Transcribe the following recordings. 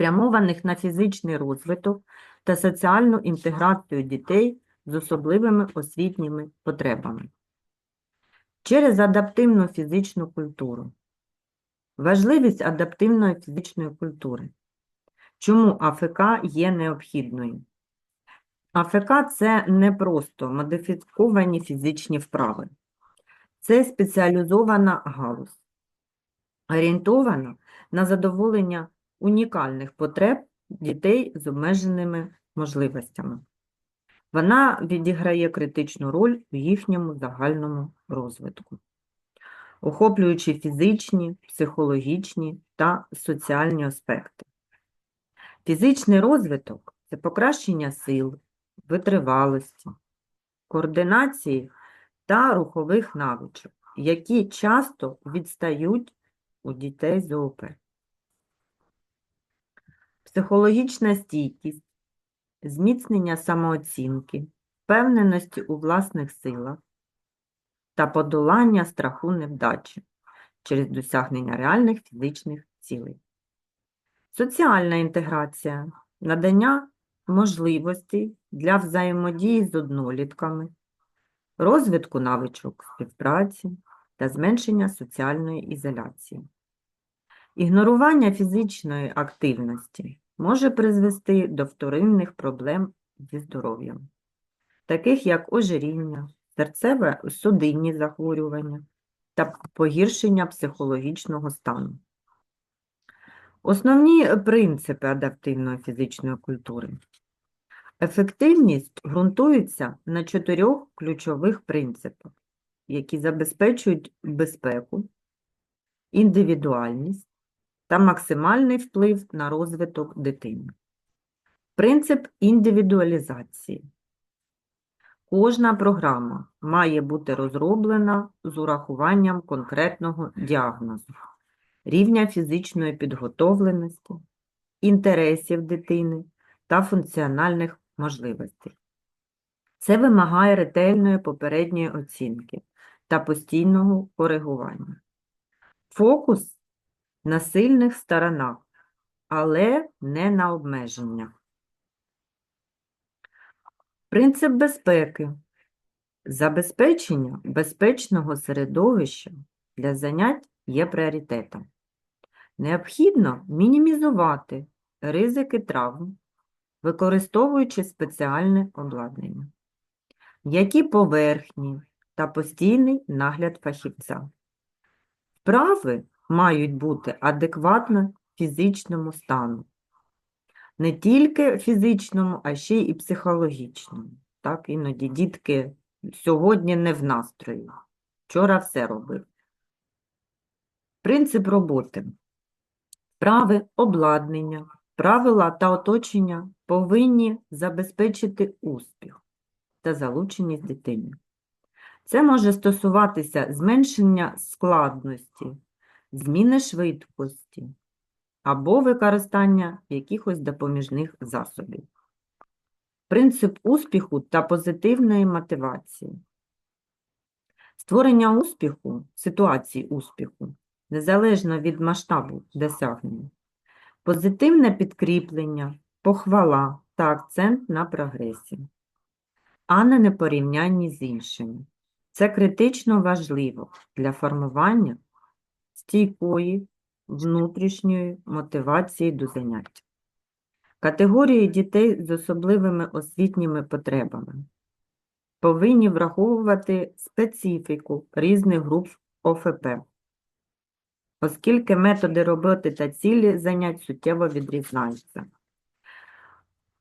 спрямованих на фізичний розвиток та соціальну інтеграцію дітей з особливими освітніми потребами. Через адаптивну фізичну культуру. Важливість адаптивної фізичної культури. Чому АФК є необхідною? АФК – це не просто модифіковані фізичні вправи. Це спеціалізована галузь, орієнтована на задоволення унікальних потреб дітей з обмеженими можливостями. Вона відіграє критичну роль в їхньому загальному розвитку, охоплюючи фізичні, психологічні та соціальні аспекти. Фізичний розвиток це покращення сил, витривалості, координації та рухових навичок, які часто відстають у дітей з ООП. Психологічна стійкість, зміцнення самооцінки, впевненості у власних силах та подолання страху невдачі через досягнення реальних фізичних цілей. Соціальна інтеграція, надання можливостей для взаємодії з однолітками, розвитку навичок співпраці та зменшення соціальної ізоляції. Ігнорування фізичної активності може призвести до вторинних проблем зі здоров'ям, таких як ожиріння, серцево-судинні захворювання та погіршення психологічного стану. Основні принципи адаптивної фізичної культури. Ефективність ґрунтується на чотирьох ключових принципах, які забезпечують безпеку, індивідуальність та максимальний вплив на розвиток дитини. Принцип індивідуалізації. Кожна програма має бути розроблена з урахуванням конкретного діагнозу, рівня фізичної підготовленості, інтересів дитини та функціональних можливостей. Це вимагає ретельної попередньої оцінки та постійного коригування. Фокус на сильних сторонах, але не на обмеженнях. Принцип безпеки. Забезпечення безпечного середовища для занять є пріоритетом. Необхідно мінімізувати ризики травм, використовуючи спеціальне обладнання, які поверхні та постійний нагляд фахівця. Вправи мають бути адекватно фізичному стану. Не тільки фізичному, а ще й психологічному. Так, іноді дітки сьогодні не в настрої. Вчора все робив. Принцип роботи. Вправи обладнання, правила та оточення повинні забезпечити успіх та залученість дитини. Це може стосуватися зменшення складності, зміни швидкості або використання якихось допоміжних засобів. Принцип успіху та позитивної мотивації. Створення успіху, ситуації успіху, незалежно від масштабу досягнення, позитивне підкріплення, похвала та акцент на прогресі, а не непорівнянні з іншими. Це критично важливо для формування стійкої внутрішньої мотивації до занять. Категорії дітей з особливими освітніми потребами повинні враховувати специфіку різних груп ОФП, оскільки методи роботи та цілі занять суттєво відрізняються.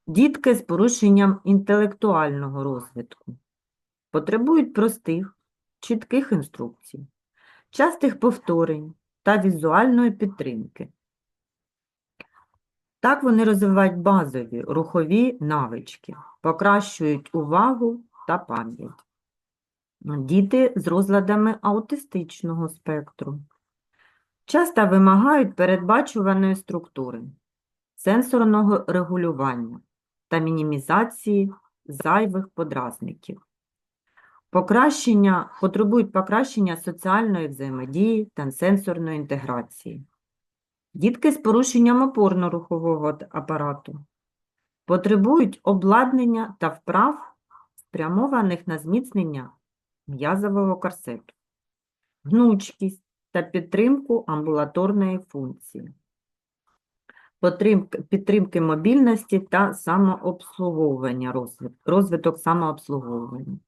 Дітки з порушенням інтелектуального розвитку потребують простих, чітких інструкцій, частих повторень та візуальної підтримки. Так вони розвивають базові рухові навички, покращують увагу та пам'ять. Діти з розладами аутистичного спектру часто вимагають передбачуваної структури, сенсорного регулювання та мінімізації зайвих подразників. Покращення, потребують покращення соціальної взаємодії та сенсорної інтеграції. Дітки з порушенням опорно-рухового апарату потребують обладнання та вправ, спрямованих на зміцнення м'язового корсету, гнучкість та підтримку амбулаторної функції, підтримки мобільності та самообслуговування, розвиток самообслуговування.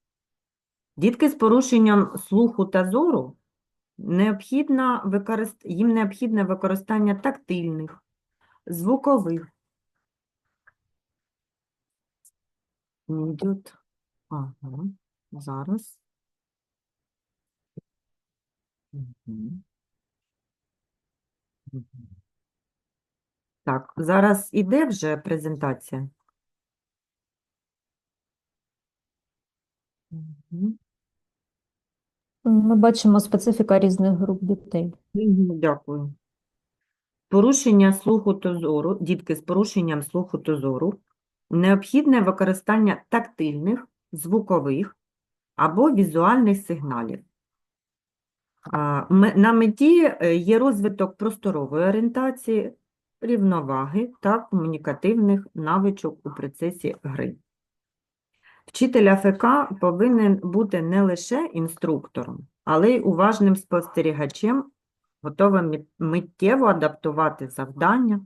Дітки з порушенням слуху та зору необхідно використ... їм необхідне використання тактильних, звукових. Не йдет. Ага, зараз. Так, зараз іде вже презентація. Мгм. Ми бачимо специфіка різних груп дітей. Мгм, Дякую. Порушення слуху та зору, дітки з порушенням слуху та зору, необхідне використання тактильних, звукових або візуальних сигналів. А, ме- На меті е, є розвиток просторової орієнтації, рівноваги та комунікативних навичок у процесі гри. Вчитель АФК повинен бути не лише інструктором, але й уважним спостерігачем, готовим миттєво адаптувати завдання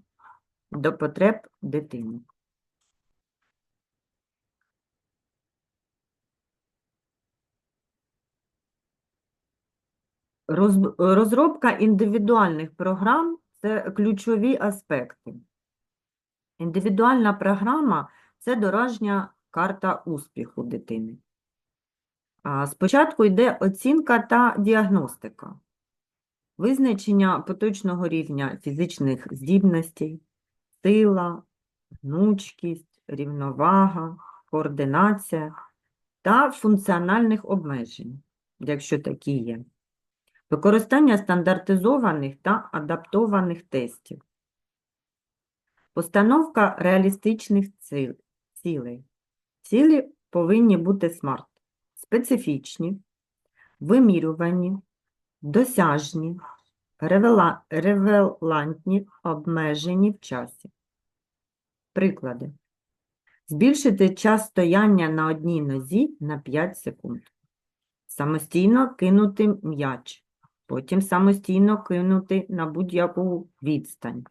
до потреб дитини. Розробка індивідуальних програм – це ключові аспекти. Індивідуальна програма – це дорожня карта успіху дитини. Спочатку йде оцінка та діагностика, визначення поточного рівня фізичних здібностей, сила, гнучкість, рівновага, координація та функціональних обмежень, якщо такі є. Використання стандартизованих та адаптованих тестів. Постановка реалістичних цілей. Цілі повинні бути смарт, специфічні, вимірювані, досяжні, ревела- ревелантні, обмежені в часі. Приклади. Збільшити час стояння на одній нозі на 5 секунд. Самостійно кинути м'яч. Потім самостійно кинути на будь-яку відстань.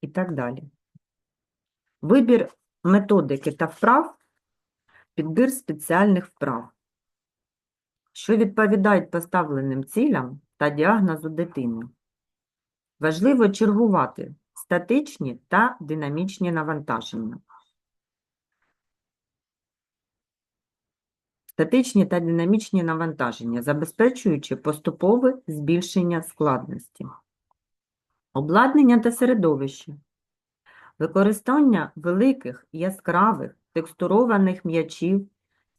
І так далі. Вибір методики та вправ, підбір спеціальних вправ, що відповідають поставленим цілям та діагнозу дитини. Важливо чергувати статичні та динамічні навантаження. Статичні та динамічні навантаження, забезпечуючи поступове збільшення складності. Обладнання та середовище. Використання великих, яскравих, текстурованих м'ячів,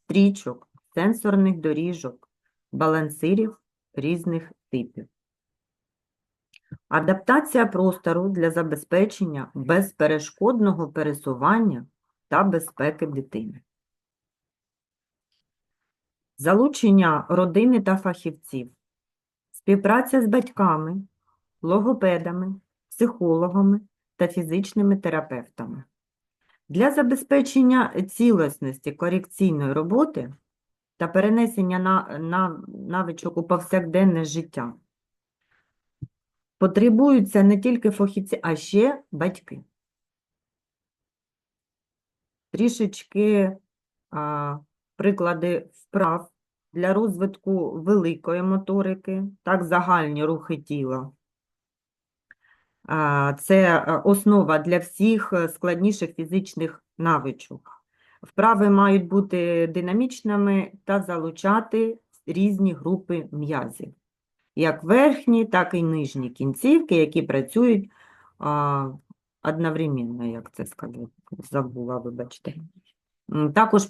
стрічок, сенсорних доріжок, балансирів різних типів. Адаптація простору для забезпечення безперешкодного пересування та безпеки дитини. Залучення родини та фахівців. Співпраця з батьками, логопедами, психологами та фізичними терапевтами. Для забезпечення цілісності корекційної роботи та перенесення на, на, навичок у повсякденне життя потребуються не тільки фахівці, а ще батьки. Трішечки а, приклади вправ для розвитку великої моторики, так, загальні рухи тіла. Це е, основа для всіх е, складніших фізичних навичок. Вправи мають бути динамічними та залучати різні групи м'язів, як верхні, так і нижні кінцівки, які працюють одновременно, як це сказати, забула, вибачте. Також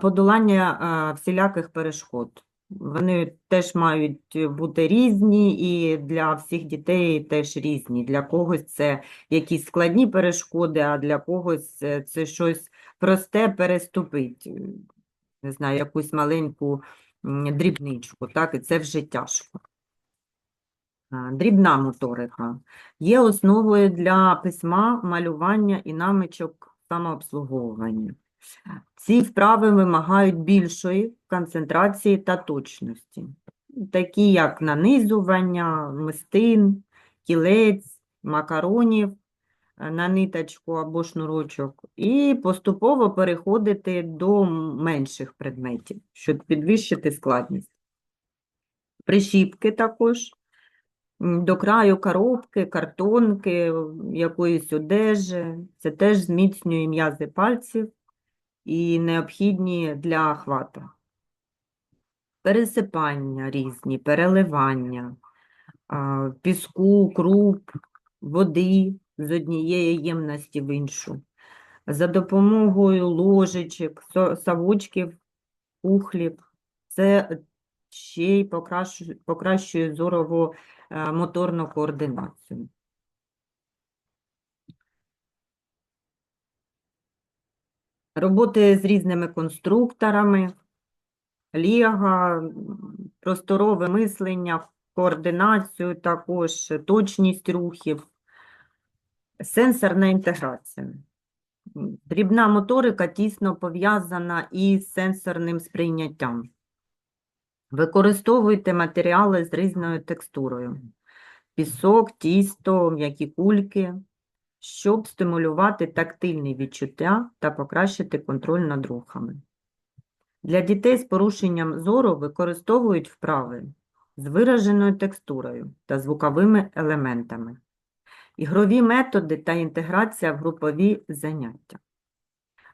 подолання всіляких перешкод. Вони теж мають бути різні, і для всіх дітей теж різні. Для когось це якісь складні перешкоди, а для когось це, це щось просте переступить. е, Не знаю, якусь маленьку дрібничку, так, і це вже тяжко. Дрібна моторика є основою для письма, малювання і намічок самообслуговування. Ці вправи вимагають більшої концентрації та точності, такі як нанизування, мистин, кілець, макаронів на ниточку або шнурочок, і поступово переходити до менших предметів, щоб підвищити складність. Прищіпки також до краю коробки, картонки, якоїсь одежі. Це теж зміцнює м'язи пальців і необхідні для хвату. Пересипання різні, переливання, піску, круп, води з однієї ємності в іншу. За допомогою ложечок, совочків, кухлів. Це ще й покращує, зорово е, моторну координацію. Роботи з різними конструкторами, лего, просторове мислення, координацію також, точність рухів, сенсорна інтеграція. Дрібна моторика тісно пов'язана із сенсорним сприйняттям. Використовуйте матеріали з різною текстурою. Пісок, тісто, м'які кульки, щоб стимулювати тактильні відчуття та покращити контроль над рухами. Для дітей з порушенням зору використовують вправи з вираженою текстурою та звуковими елементами, ігрові методи та інтеграція в групові заняття.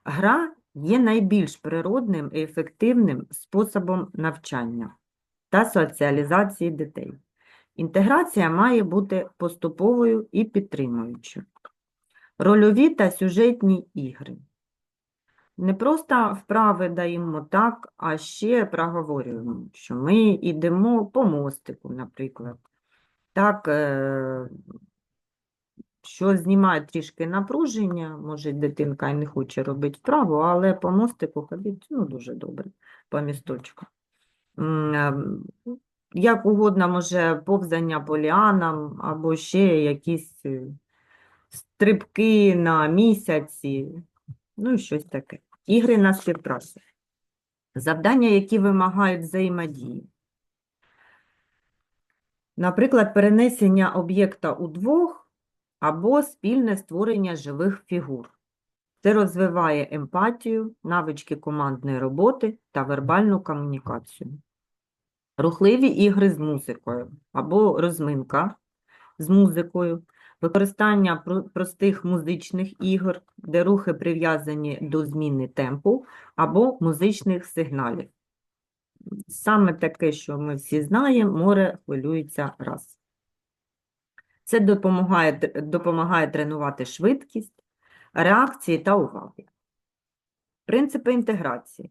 Гра є найбільш природним і ефективним способом навчання та соціалізації дітей. Інтеграція має бути поступовою і підтримуючою. Рольові та сюжетні ігри. Не просто вправи даємо так, а ще проговорюємо, що ми йдемо по мостику, наприклад. Так, е, що знімає трішки напруження, може дитинка і не хоче робити вправу, але по мостику ходить ну, дуже добре, по місточку. Ем, Як угодно, може повзання по ліанам або ще якісь е, стрибки на місяці, ну і щось таке. Ігри на співпрацю. Завдання, які вимагають взаємодії. Наприклад, перенесення об'єкта у двох або спільне створення живих фігур. Це розвиває емпатію, навички командної роботи та вербальну комунікацію. Рухливі ігри з музикою або розминка з музикою, використання простих музичних ігор, де рухи прив'язані до зміни темпу або музичних сигналів. Саме таке, що ми всі знаємо, море хвилюється раз. Це допомагає, допомагає тренувати швидкість, реакції та уваги. Принципи інтеграції.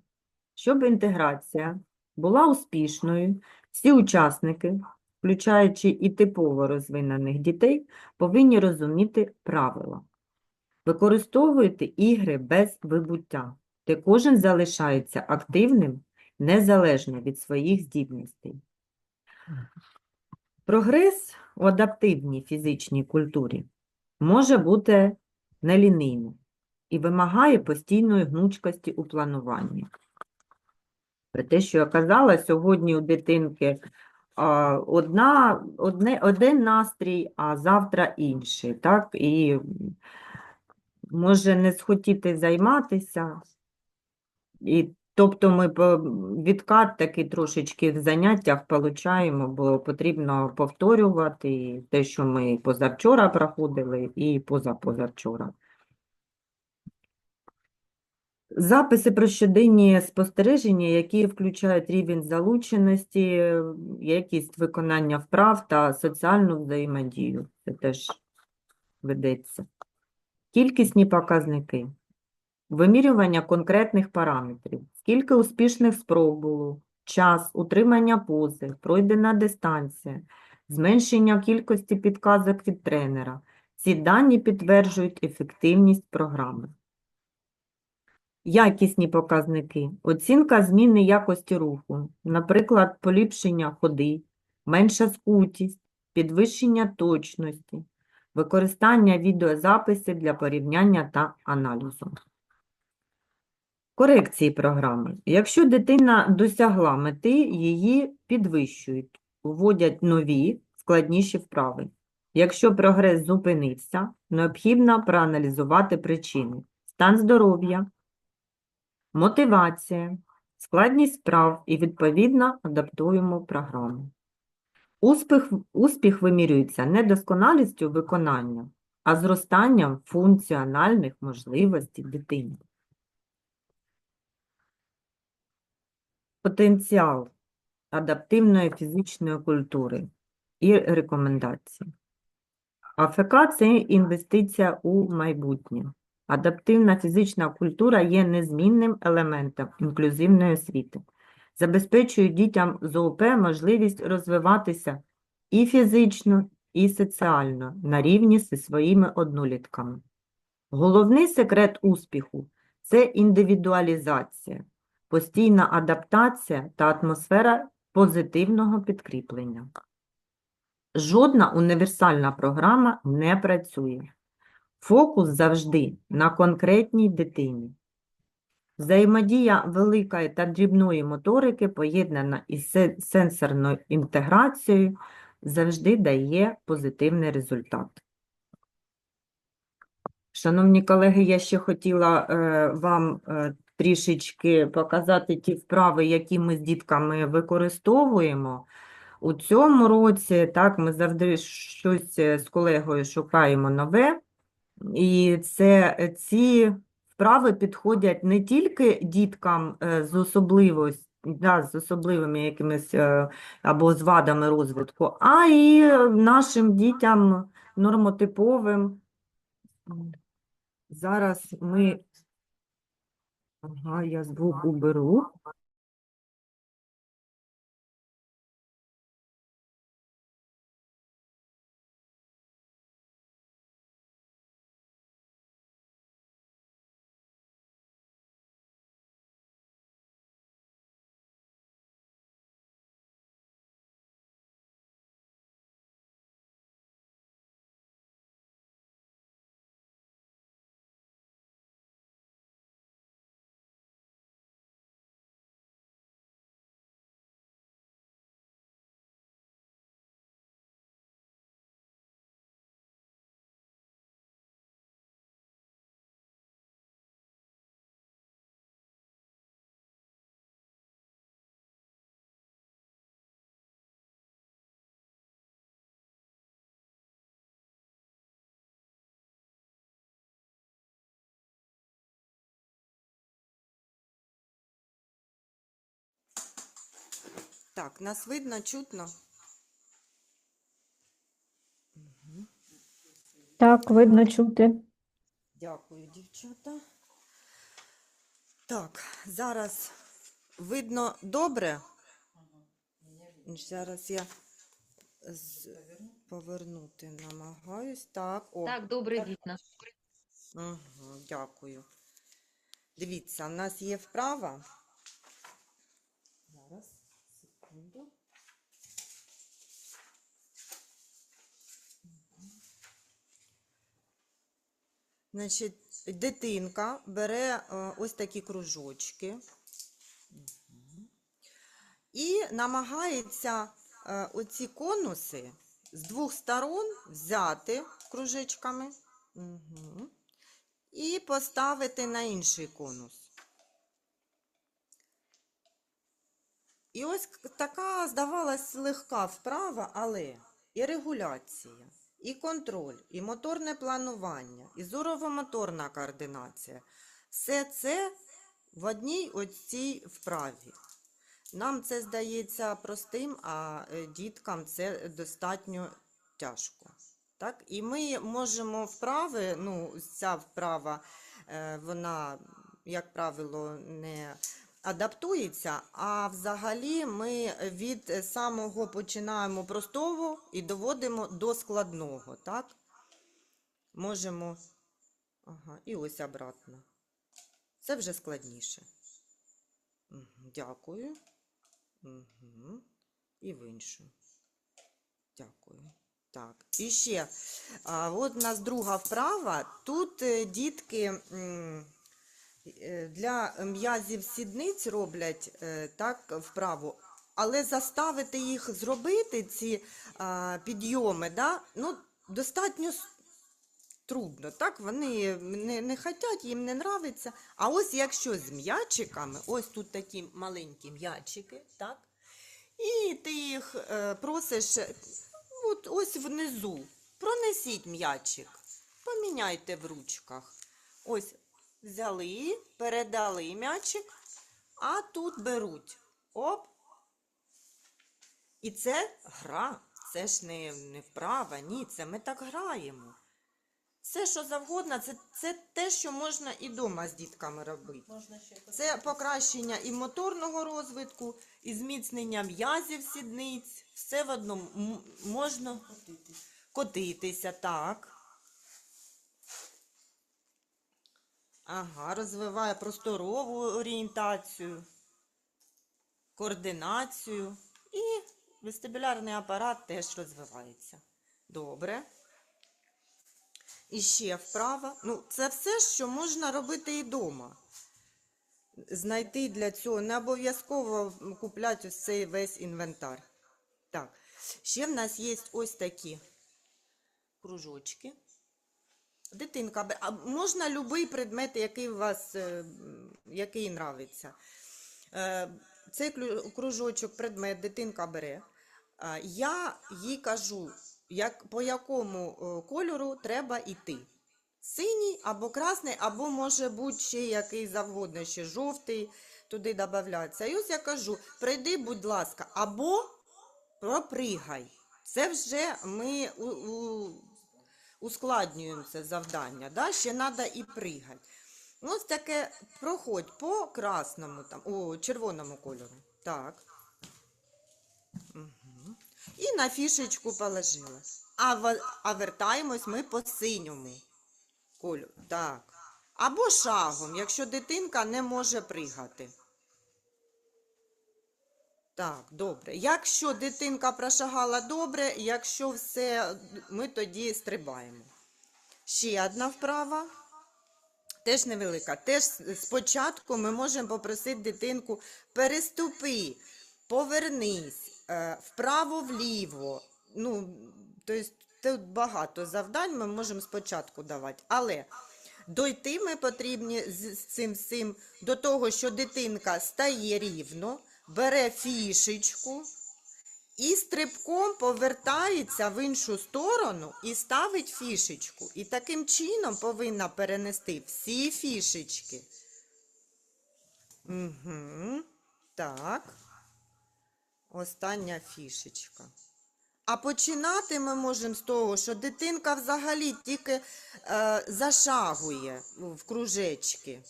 Щоб інтеграція була успішною, всі учасники, включаючи і типово розвинених дітей, повинні розуміти правила. Використовуйте ігри без вибуття, де кожен залишається активним незалежно від своїх здібностей. Прогрес у адаптивній фізичній культурі може бути нелінійним і вимагає постійної гнучкості у плануванні. Про те, що я казала, сьогодні у дитинки одна, одне, один настрій, а завтра інший. Так? І може не схотіти займатися. І, тобто ми відкат такий трошечки в заняттях получаємо, бо потрібно повторювати те, що ми позавчора проходили, і позапозавчора. Записи про щоденні спостереження, які включають рівень залученості, якість виконання вправ та соціальну взаємодію. Це теж ведеться. Кількісні показники. Вимірювання конкретних параметрів. Скільки успішних спроб було, час, утримання пози, пройдена дистанція, зменшення кількості підказок від тренера. Ці дані підтверджують ефективність програми. Якісні показники. Оцінка зміни якості руху, наприклад, поліпшення ходи, менша скутість, підвищення точності, використання відеозаписів для порівняння та аналізу. Корекції програми. Якщо дитина досягла мети, її підвищують, вводять нові, складніші вправи. Якщо прогрес зупинився, необхідно проаналізувати причини. Стан здоров'я, мотивація, складність справ і, відповідно, адаптуємо програму. Успіх, успіх вимірюється не досконалістю виконання, а зростанням функціональних можливостей дитини. Потенціал адаптивної фізичної культури і рекомендації. АФК – це інвестиція у майбутнє. Адаптивна фізична культура є незмінним елементом інклюзивної освіти. Забезпечує дітям з ООП можливість розвиватися і фізично, і соціально на рівні зі своїми однолітками. Головний секрет успіху – це індивідуалізація, постійна адаптація та атмосфера позитивного підкріплення. Жодна універсальна програма не працює. Фокус завжди на конкретній дитині. Взаємодія великої та дрібної моторики, поєднана із сенсорною інтеграцією, завжди дає позитивний результат. Шановні колеги, я ще хотіла е, вам е, трішечки показати ті вправи, які ми з дітками використовуємо. У цьому році так, ми завжди щось е, з колегою шукаємо нове. І це е, ці вправи підходять не тільки діткам е, з особливось, да, з особливими якимись е, або з вадами розвитку, а і нашим дітям нормотиповим. Зараз ми. Ага, я звук уберу. Так, нас видно, чутно? Так, видно чути. Дякую, дівчата. Так, зараз видно добре. Зараз я з... повернути намагаюсь. Так, о, Так, добре видно. Угу, дякую. Дивіться, у нас є вправа. Секунду. Значить, дитинка бере е, ось такі кружочки і намагається е, оці конуси з двох сторон взяти кружечками і поставити на інший конус. І ось така, здавалась, легка вправа, але і регуляція, і контроль, і моторне планування, і зорово-моторна координація. Все це в одній оцій вправі. Нам це здається простим, а е, діткам це достатньо тяжко. Так? І ми можемо вправи, ну, ця вправа, е, вона, як правило, не адаптується, а взагалі ми від самого починаємо простого і доводимо до складного. Так? Можемо. Ага, і ось обратно. Це вже складніше. Дякую. Угу. І в іншу. Дякую. Так, і ще, а, от у нас друга вправа. Тут е, дітки для м'язів сідниць роблять е, так вправу, але заставити їх зробити ці а, підйоми, да, ну, достатньо трудно. Так, вони не, не хочуть, їм не нравиться. А ось якщо з м'ячиками, ось тут такі маленькі м'ячики, так? І ти їх е, просиш е, от ось внизу. Пронесіть м'ячик, поміняйте в ручках. Ось взяли, передали м'ячик, а тут беруть. Оп. І це гра. Це ж не, не вправа, ні, це ми так граємо. Все, що завгодно, це, це те, що можна і вдома з дітками робити. Це покращення і моторного розвитку, і зміцнення м'язів сідниць. Все в одному можна котитися, так. Ага, розвиває просторову орієнтацію, координацію і вестибулярний апарат теж розвивається. Добре. І ще вправа. Ну, це все, що можна робити і вдома. Знайти для цього не обов'язково купляти ось цей весь інвентар. Так, ще в нас є ось такі кружочки. Дитинка, а можна будь-який предмет, який у вас, е, який нравиться. Е, Цей кружочок, предмет дитинка бере. Я їй кажу, як, по якому е, кольору треба йти. Синій або красний, або може бути ще який завгодно, ще жовтий туди додається. І ось я кажу, прийди, будь ласка, або пропригай. Це вже ми у, у, ускладнюємо це завдання. Да? Ще треба і пригати. Ось таке проходь по красному, там, о, червоному кольору. Так. Угу. І на фішечку положила. А, в- а вертаємось ми по синьому кольору. Так. Або шагом, якщо дитинка не може пригати. Так, добре. Якщо дитинка прошагала добре, якщо все, ми тоді стрибаємо. Ще одна вправа. Теж невелика. Теж спочатку ми можемо попросити дитинку переступи, повернись, е, вправо-вліво. Ну, тобто тут багато завдань ми можемо спочатку давати. Але дойти ми потрібні з, з цим всім до того, що дитинка стає рівно, бере фішечку і стрибком повертається в іншу сторону і ставить фішечку. І таким чином повинна перенести всі фішечки. Угу. Так. Остання фішечка. А починати ми можемо з того, що дитинка взагалі тільки е, зашагує в кружечки.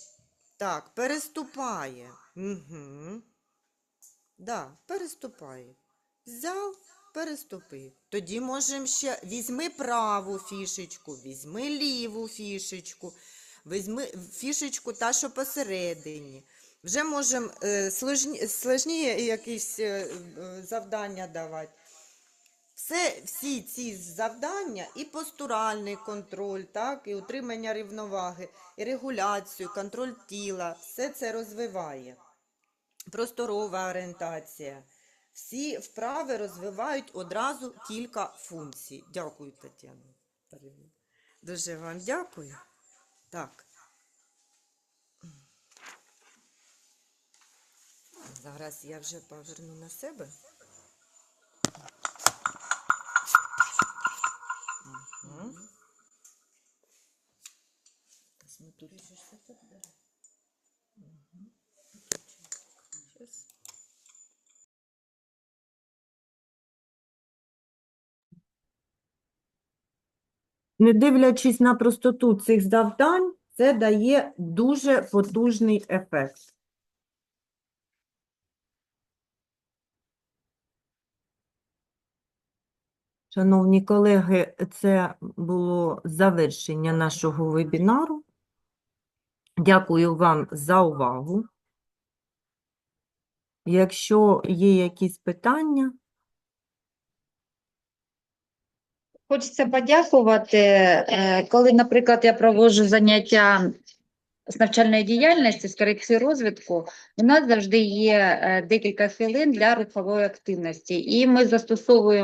Так, переступає. Угу. Да, переступає. Взяв, переступив. Тоді можемо ще візьми праву фішечку, візьми ліву фішечку, візьми фішечку та, що посередині. Вже можемо е, сложні, сложні якісь е, е, завдання давати. Все, всі ці завдання і постуральний контроль, так, і утримання рівноваги, і регуляцію, контроль тіла, все це розвиває. Просторова орієнтація. Всі вправи розвивають одразу кілька функцій. Дякую, Тетяна. Дуже вам дякую. Так. Зараз я вже поверну на себе. Угу. Ми тут. Не дивлячись на простоту цих завдань, це дає дуже потужний ефект. Шановні колеги, це було завершення нашого вебінару. Дякую вам за увагу. Якщо є якісь питання, Хочеться подякувати. Е, Коли, наприклад, я проводжу заняття з навчальної діяльності, з корекції розвитку, у нас завжди є е, декілька хвилин для рухової активності, і ми застосовуємо